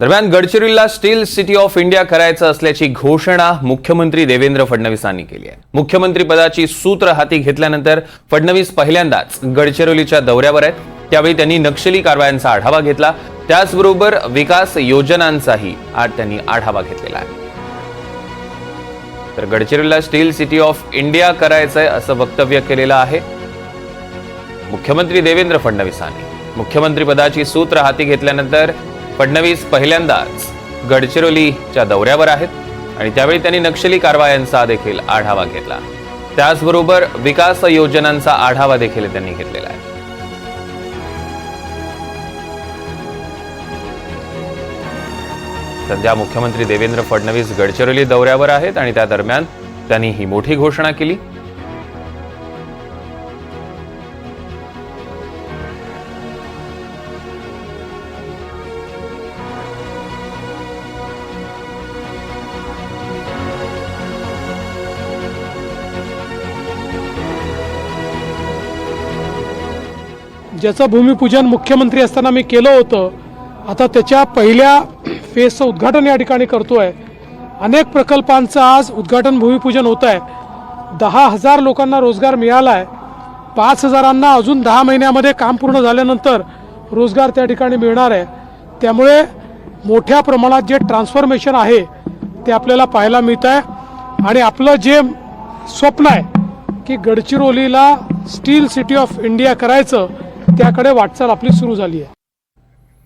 दरम्यान गडचिरोलीला steel city of India करायचं असल्याची घोषणा मुख्यमंत्री देवेंद्र फडणवीसांनी केली आहे. मुख्यमंत्री पदाची सूत्र हाती घेतल्यानंतर फडणवीस पहिल्यांदाच गडचिरोलीच्या दौऱ्यावर आहेत. त्यावेळी त्यांनी नक्षली कारवायांचा आढावा घेतला. त्याचबरोबर विकास योजनांचाही आज त्यांनी आढावा घेतलेला आहे. तर गडचिरोलीला स्टील सिटी ऑफ इंडिया करायचंय असं वक्तव्य केलेलं आहे मुख्यमंत्री देवेंद्र फडणवीसांनी. मुख्यमंत्री पदाची सूत्र हाती घेतल्यानंतर फडणवीस पहिल्यांदाच गडचिरोलीच्या दौऱ्यावर आहेत आणि त्यावेळी त्यांनी नक्षली कारवायांचा देखील आढावा घेतला. त्याचबरोबर विकास योजनांचा आढावा देखील त्यांनी घेतलेला आहे. सध्या मुख्यमंत्री देवेंद्र फडणवीस गडचिरोली दौऱ्यावर आहेत आणि त्या दरम्यान त्यांनी ही मोठी घोषणा केली. ज्याचं भूमिपूजन मुख्यमंत्री असताना मी केलं होतं आता त्याच्या पहिल्या फेजचं उद्घाटन या ठिकाणी करतो आहे अनेक प्रकल्पांचं आज उद्घाटन भूमिपूजन होत आहे दहा हजार लोकांना रोजगार मिळाला आहे पाच हजारांना अजून दहा महिन्यामध्ये काम पूर्ण झाल्यानंतर रोजगार त्या ठिकाणी मिळणार आहे. त्यामुळे मोठ्या प्रमाणात जे ट्रान्सफॉर्मेशन आहे ते आपल्याला पाहायला मिळत आहे आणि आपलं जे स्वप्न आहे की गडचिरोलीला स्टील सिटी ऑफ इंडिया करायचं त्याकडे वाटचाल आपली सुरू झाली आहे.